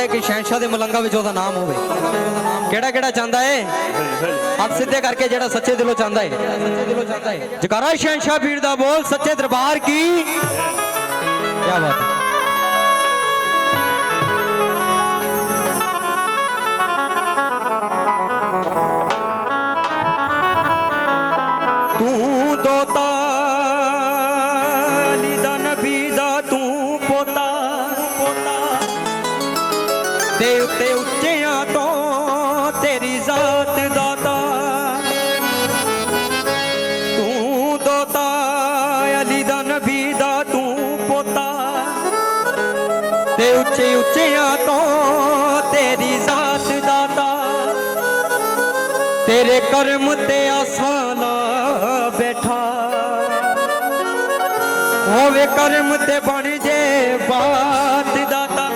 ਹੈ ਕਿ ਸ਼ਹਿਨशाह ਦੇ ਮਲੰਗਾ ਵਿੱਚ ਉਹਦਾ ਨਾਮ ਹੋਵੇ। ਕਿਹੜਾ ਕਿਹੜਾ ਚਾਹੁੰਦਾ ਹੈ ਹੱਥ ਸਿੱਧੇ ਕਰਕੇ ਜਿਹੜਾ ਸੱਚੇ ਦਿਲੋਂ ਚਾਹੁੰਦਾ ਹੈ ਜਕਾਰਾ ਸ਼ਹਿਨशाह ਪੀਰ ਦਾ ਬੋਲ, ਸੱਚੇ ਦਰਬਾਰ ਕੀ? ਕੀ ਬਾਤ ਹੈ। ਤੇ ਤੋਂ ਤੇਰੀ ਜ਼ਾਤ ਦਾਤਾ ਤੇਰੇ। ਕਰਮ ਤੇ ਆਸਾਨਾ ਬੈਠਾ। ਹੋਵੇ ਕਰਮ ਤੇ ਬਣ ਜੇ ਬਾਤ ਦਾਤਾ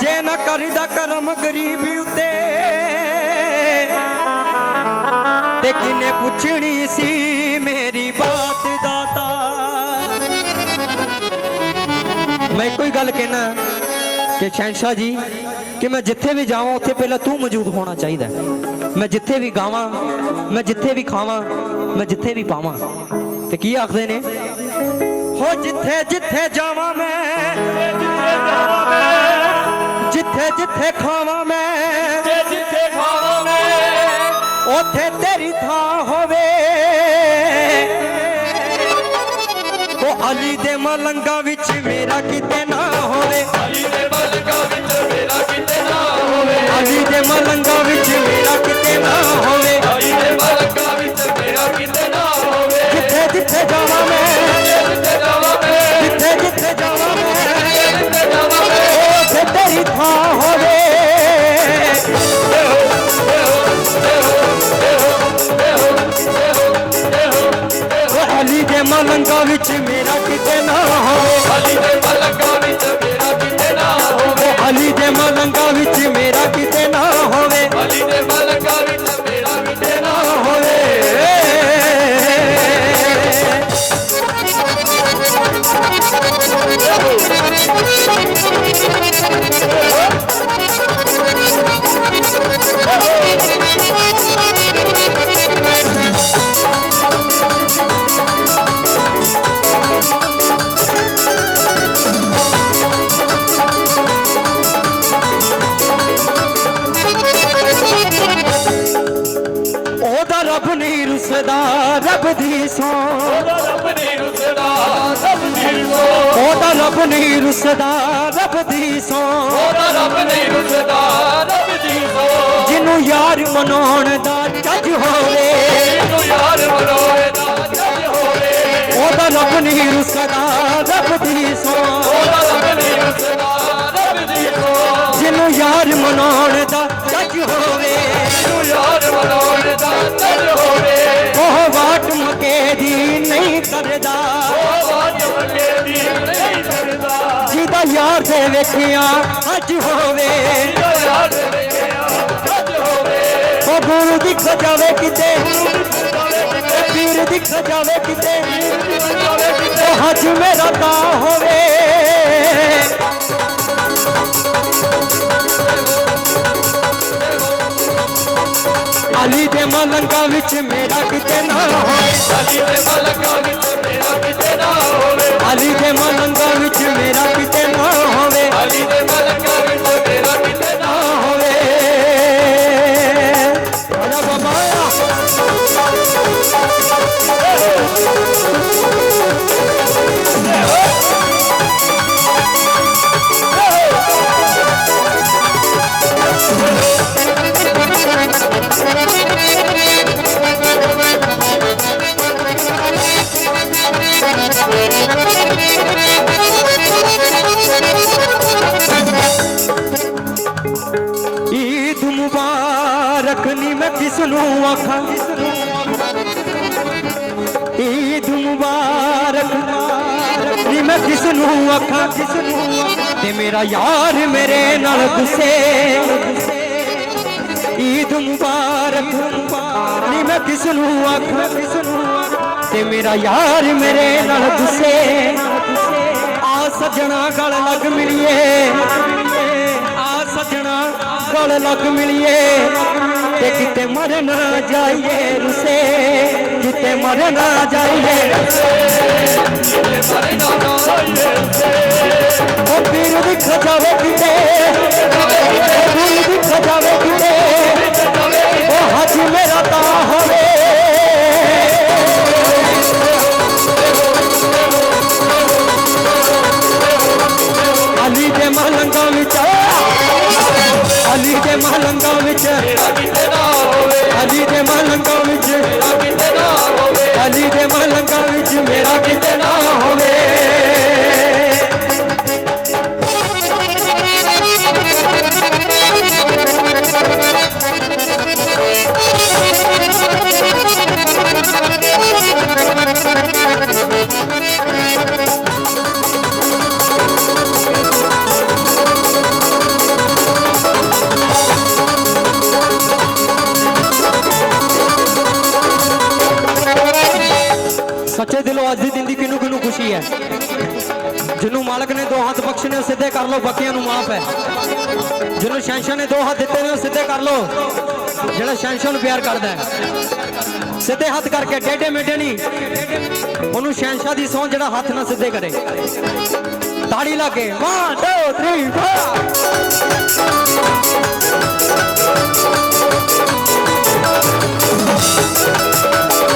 ਜੇ ਨਾ ਕਰਦਾ ਕਰਮ ਗਰੀਬੀ ਉਤੇ, ਤੇ ਕਿਨੇ ਪੁੱਛਣੀ ਸੀ ਮੈਂ ਕੋਈ ਗੱਲ ਕਹਿਣਾ ਕਿ ਸ਼ਹਿਨशाह ਜੀ ਕਿ ਮੈਂ ਜਿੱਥੇ ਵੀ ਜਾਵਾਂ ਉੱਥੇ ਪਹਿਲਾਂ ਤੂੰ ਮੌਜੂਦ ਹੋਣਾ ਚਾਹੀਦਾ ਹੈ। ਮੈਂ ਜਿੱਥੇ ਵੀ ਗਾਵਾਂ ਮੈਂ ਜਿੱਥੇ ਵੀ ਖਾਵਾਂ ਮੈਂ ਜਿੱਥੇ ਵੀ ਪਾਵਾਂ। ਤੇ ਕੀ ਆਖਦੇ ਨੇ? ਹੋ ਜਿੱਥੇ ਜਿੱਥੇ ਜਾਵਾਂ ਮੈਂ ਜਿੱਥੇ ਜਿੱਥੇ ਖਾਵਾਂ ਮੈਂ ਜਿੱਥੇ ਖਾਵਾਂ ਮੈਂ ਉੱਥੇ ਤੇਰੀ ਥਾਂ ਹੋਵੇ। ਅਲੀ ਦੇ ਮਲੰਗਾ ਵਿੱਚ ਮੇਰਾ ਕਿਤੇ ਨਾ ਹੋਵੇ। ਅਲੀ ਦੇ ਮਲਕਾ ਵਿੱਚ ਮੇਰਾ ਕਿਤੇ ਨਾ ਹੋਵੇ ਅਲੀ ਦੇ ਮਲੰਗਾ ਵਿੱਚ ਮੇਰਾ ਕਿਤੇ ਨਾ ਹੋਵੇ। ਦੇ ਵਿੱਚ ਮੇਰਾ ਕਿਤੇ ਨਾ ਹੋਵੇ। ਅਲੀ ਦੇ ਮਲਕਾ ਰੱਬ ਦੀ ਸੌ ਉਹਦਾ ਰੱਬ ਨਹੀਂ ਰੁਸਦਾ। ਰੱਬ ਦੀ ਸੋ ਉਹਦਾ ਰੱਬ ਨਹੀਂ ਰੁਸਦਾ ਰੱਬ ਦੀ ਸੌ ਉਹਦਾ ਰੱਬ ਨਹੀਂ ਰੁਸਦਾ ਰੱਬ ਦੀ ਸੋ ਜਿਹਨੂੰ ਯਾਰ ਮਨਾਉਣ ਦਾ ਚੱਜ ਹੋਵੇ। ਤੂੰ ਯਾਰ ਮਰੋਏ ਦਾ ਜੱਜ ਹੋਵੇ। ਉਹਦਾ ਰੱਬ ਨਹੀਂ ਰੁਸਦਾ ਰੱਬ ਦੀ ਸੌ ਉਹਦਾ ਰੱਬ ਨਹੀਂ ਰੁਸਦਾ ਰੱਬ ਦੀ ਸੋ ਜਿਹਨੂੰ ਯਾਰ ਮਨਾਉਣ ਦਾ ਚੱਜ ਹੋਵੇ। ਤੂੰ ਯਾਰ ਮਰੋਏ ਦਾ ਜੱਜ ਨਹੀਂ ਕਰਦਾ। ਉਹ ਬਾਤ ਮਕੇ ਦੀ ਨਹੀਂ ਕਰਦਾ ਜਿਹਦਾ ਯਾਰ ਦੇ ਵੇਖਿਆ, ਅੱਜ ਹੋਵੇ। ਤੂੰ ਯਾਰ ਵੇਖਿਆ ਜੱਜ ਹੋਵੇ ਉਹ ਗੁਰੂ ਦਿਖ ਜਾਵੇ ਕਿਤੇ ਪੀਰ ਦਿਖ ਜਾਵੇ ਕਿਤੇ, ਉਹ ਹੱਜ ਮੇਰਾ ਤਾਂ ਹੋਵੇ। ਅਲੀ ਦੇ ਮਲੰਗਾ ਵਿੱਚ ਮੇਰਾ ਕਿਤੇ ਨਾ ਹੋਵੇ। ਅਲੀ ਦੇ ਮਲਕਾ ਵਿੱਚ ਮੇਰਾ ਕਿਤੇ ਨਾ ਹੋਵੇ। ਅਲੀ ਦੇ ਮਲੰਗਾ ਮੁਬਾਰਕ ਮੈਂ ਕਿਸ ਨੂੰ ਆਖਾਂ? ਈਦ ਮੁਬਾਰਕ ਨੀ ਮੈਂ ਕਿਸ ਨੂੰ ਆਖਾਂ? ਤੇ ਮੇਰਾ ਯਾਰ ਮੇਰੇ ਨਾਲ ਗੁੱਸੇ। ਈਦ ਮੁਬਾਰਕ ਨੀ ਮੈਂ ਕਿਸ ਨੂੰ ਆਖਾਂ? ਤੇ ਮੇਰਾ ਯਾਰ ਮੇਰੇ ਨਾਲ ਗੁੱਸੇ। ਆ ਸਜਣਾ ਗਲ ਲੱਗ ਮਿਲੀਏ। ਸੱਜਣਾ ਗਲ ਲੱਗ ਮਿਲੀਏ। ਤੇ ਕਿਤੇ ਮਰ ਨਾ ਜਾਈਏ ਰੁਸੇ ਕਿਤੇ ਮਰ ਹੈ। ਜਿਹਨੂੰ ਮਾਲਕ ਨੇ ਦੋ ਹੱਥ ਬਖਸ਼ੇ ਨੇ ਸਿੱਧੇ ਕਰ ਲਓ, ਬਾਕੀਆਂ ਨੂੰ ਮਾਫ ਹੈ। ਜਿਹਨੂੰ ਸ਼ੈਂਸ਼ਨ ਨੇ ਦੋ ਹੱਥ ਦਿੱਤੇ ਨੇ ਸਿੱਧੇ ਕਰ ਲਓ। ਜਿਹੜਾ ਸ਼ੈਂਸ਼ਨ ਨੂੰ ਪਿਆਰ ਕਰਦਾ ਹੈ। ਸਿੱਧੇ ਹੱਥ ਕਰਕੇ, ਡੇਡੇ ਮੇਡੇ ਨਹੀਂ। ਉਹਨੂੰ ਸ਼ੈਂਸ਼ਾ ਦੀ ਸੌਂ ਜਿਹੜਾ ਹੱਥ ਨਾ ਸਿੱਧੇ ਕਰੇ। ਤਾੜੀ ਲਾ ਕੇ 1 2 3 4